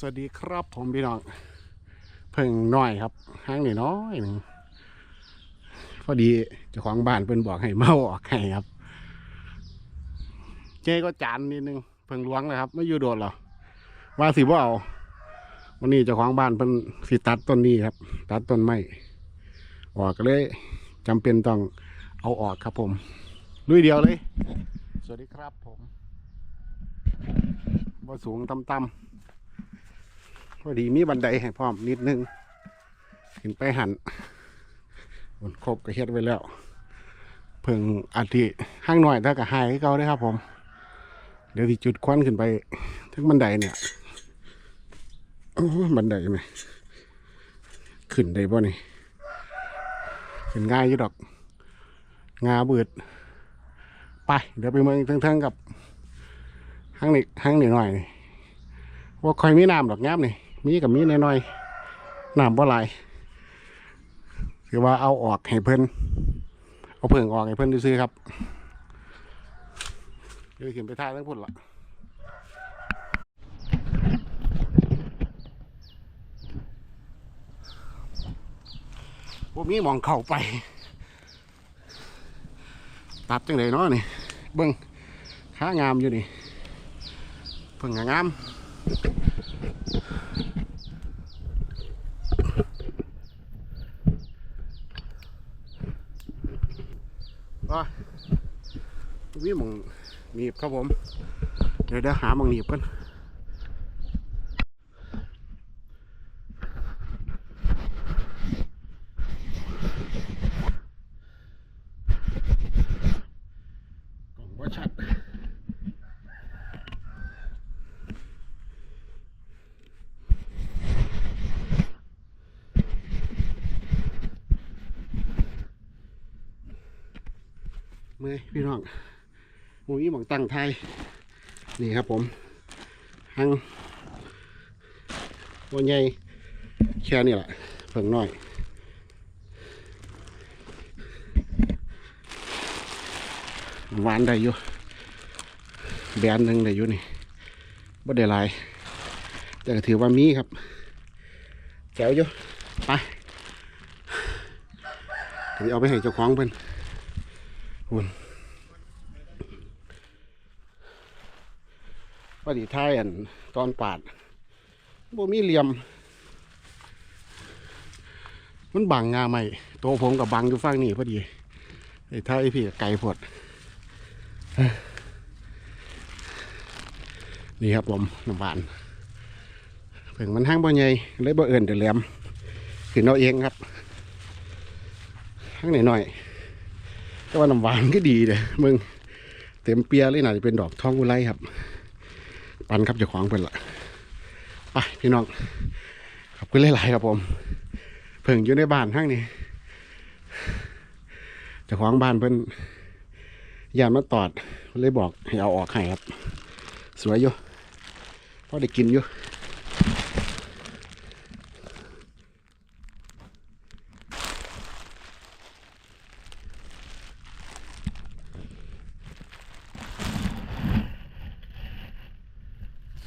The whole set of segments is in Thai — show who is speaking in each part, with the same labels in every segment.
Speaker 1: สวัสดีครับผมพี่น้องเพิ่งน้อยครับห้างนี่น้อยหนึ่งพอดีเจ้าของบ้านเพิ่นบอกให้เมาออกให้ครับ เจ๊ก็จานนิดนึงเพิ่งล้วงเลยครับ ไม่อยู่โดดหรอว่าสิว่าเอาวันนี้เจ้าของบ้านเพิ่นสิตัดต้นนี้ครับ ตัดต้นไม้ออกก็เลยจำเป็นต้องเอาออกครับผมลุยเดียวเลย สวัสดีครับผมบ่สูงต่ำๆ อดีมีบันไดให้พร้อมนิดนึง ขึ้นไปหันบนครบก็เฮ็ดไว้แล้ว เพิ่งอาทิห้างหน่อยถ้าก็หายให้เขาได้ครับผม เดี๋ยวที่จุดควันขึ้นไปถึงบันไดเนี่ยโอ้บันไดไหมขึ้นได้ป่ะนี่ขึ้นง่ายอยู่ดอก งาเบืดไป เดี๋ยวไปเมืองทั้งๆกับห้างนี้ห้างนี้หน่อยว่าคอยมีน้ำดอกแงามนี่ มีกับมีน้อยๆน้ำบ่หลายคือว่าเอาออกให้เพิ่นเอาเพิ่งออกให้เพิ่นซื้อครับเดี๋ยวขึ้นไปท่าทั้งพุ่นละพวกมีมองเข่าไป ตัดจังไดเนาะนี่ เบิ้งค้างามอยู่นี่เพิ่งงาม อะมีหมองหนีบครับผม เดี๋ยวเดี๋ยวหามองหนีบกันกล่องว่าชัด เมื่อยพี่น้องหมูนี้หมองตั้งไทยนี่ครับผมหังตัวใหญ่แค่นี้แหละเพิ่งน้อยหวานได้อยู่แบนหนึ่งได้อยู่นี่บ่ได้ลาย แต่ก็ถือว่ามีครับแจ๋วอยู่ไปเดี๋ยวเอาไปให้เจ้าของเพิ่น คุณพอดีท้ายอันตอนปาดบ่มีเหลี่ยม มันบังงาใหม่โตผมกับบังอยู่ฝั่งนี้พอดีไอ้ท้ายพี่ก็ไก่พดนี่ครับผมน้ำหวานเพิ่งมันห้างบ่ใหญ่เลยบ่เอิ่นเดือแหลมขึ้นเอาเองครับห้างหน่อยๆ แต่ว่าน้ำหวานก็ดีเลยมึงเต็มเปียเลยน่าจะเป็นดอกทองอุไรครับ ปันครับจะขวางเป็นละไปพี่น้องขอบคุณหลายๆครับผม เพิ่งอยู่ในบ้านทั้งนี้จะขวางบ้านเพิ่นยานมาตอดเลยบอกให้เอาออกให้ครับ สวยอยู่พอได้กินอยู่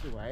Speaker 1: สวย